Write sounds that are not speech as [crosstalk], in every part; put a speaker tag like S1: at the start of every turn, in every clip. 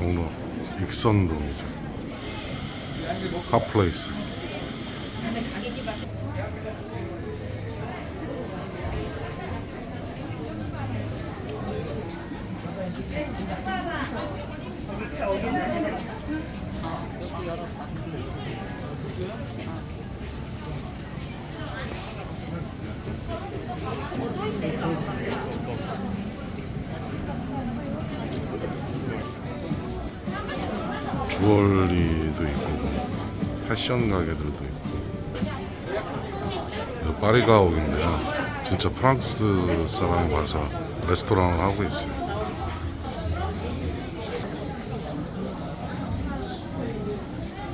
S1: 종로 익선동이죠. 핫플레이스. 주얼리도 있고 패션 가게들도 있고. 여기 파리가옥인데요. 진짜 프랑스 사람이 와서 레스토랑을 하고 있어요.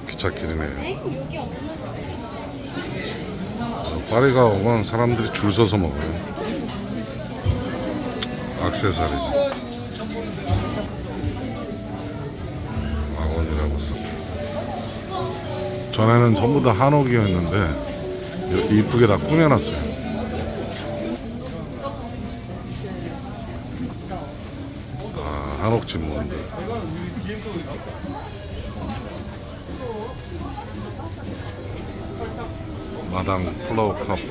S1: 기찻길이네요. 어, 파리가옥은 사람들이 줄 서서 먹어요. 악세사리즈 전에는 전부 다 한옥이었는데 이쁘게 다 꾸며놨어요. 아, 한옥 집문들. 마당 플라워 카페.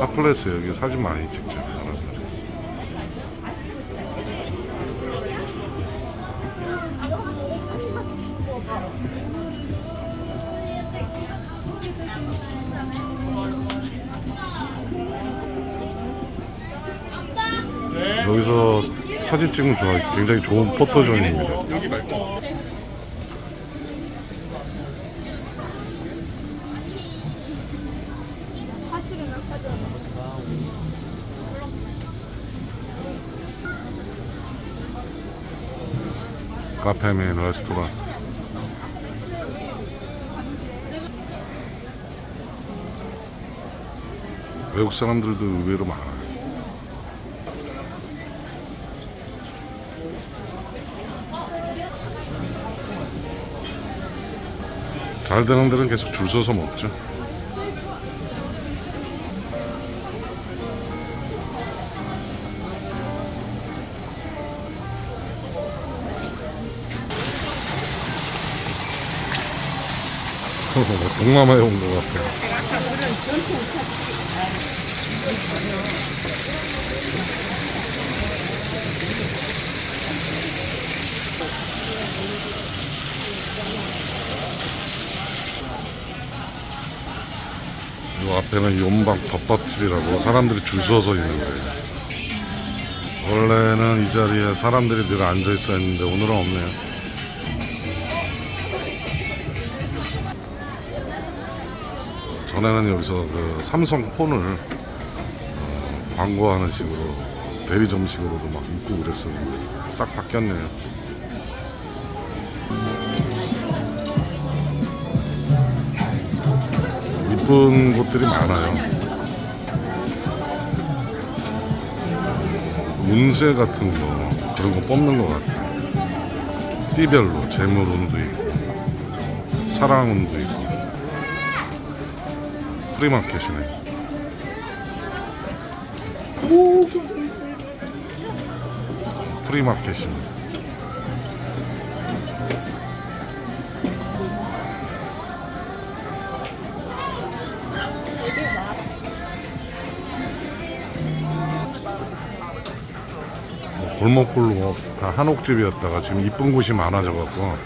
S1: 핫플레스 여기 사진 많이 찍죠. 여기서 사진 찍으면 좋아요. 굉장히 좋은 포토존입니다.
S2: 여기 말고
S1: 카페맨 레스토랑. 외국 사람들도 의외로 많아요. 잘 되는 데는 계속 줄 서서 먹죠. [laughs] 동남아에 온 것 같아요. 이 앞에는 연방 덮밥집이라고 사람들이 줄 서서 있는 거예요. 원래는 이 자리에 사람들이 늘 앉아 있었는데 오늘은 없네요. 전에는 여기서 그 삼성 폰을 어, 광고하는 식으로 대리점식으로도 막 입고 그랬었는데 싹 바뀌었네요. 이쁜 곳들이 많아요. 운세 같은 거 그런 거 뽑는 것 같아요. 띠별로 재물운도 있고 사랑운도 있고 프리마켓이네. 프리마켓입니다. 골목골목 다 한옥집이었다가 지금 이쁜 곳이 많아져갖고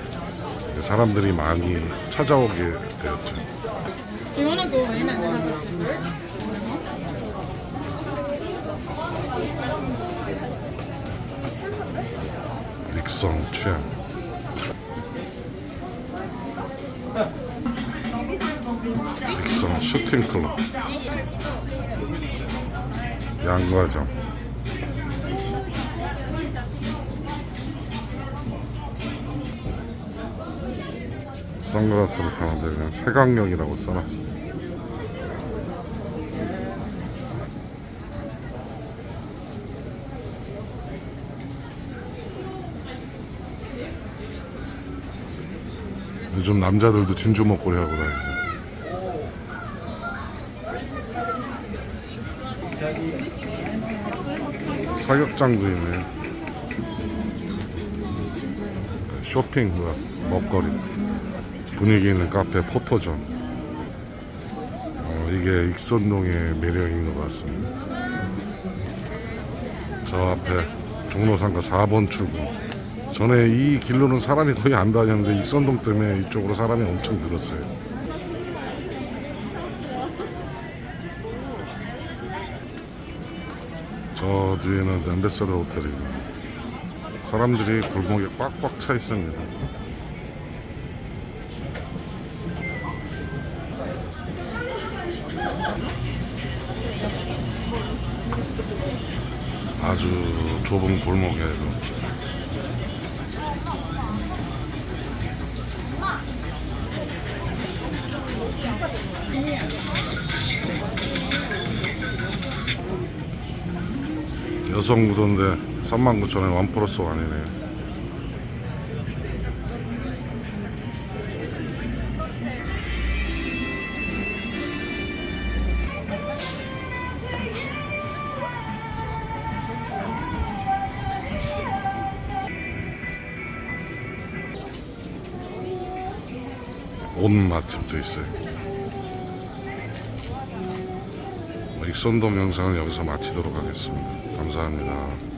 S1: 사람들이 많이 찾아오게 되었죠. 닉성 취향. 닉성 슈팅 클럽. 양과점. 선글라스를 파는데 그냥 세강역이라고 써놨어. 요즘 남자들도 진주 목걸이 하고 다니죠. 사격장도 있네. 쇼핑, 그 먹거리, 분위기 있는 카페 포토존. 어, 이게 익선동의 매력인 것 같습니다. 저 앞에 종로상가 4번 출구. 전에 이 길로는 사람이 거의 안 다녔는데 익선동 때문에 이쪽으로 사람이 엄청 늘었어요. 저 뒤에는 엠베서더 호텔이고 사람들이 골목에 꽉꽉 차 있습니다. 아주 좁은 골목에도 여성 구도인데 39,000원 원 플러스 원이네요. 옷 맛집도 있어요. 뭐 익선동 영상은 여기서 마치도록 하겠습니다. 감사합니다.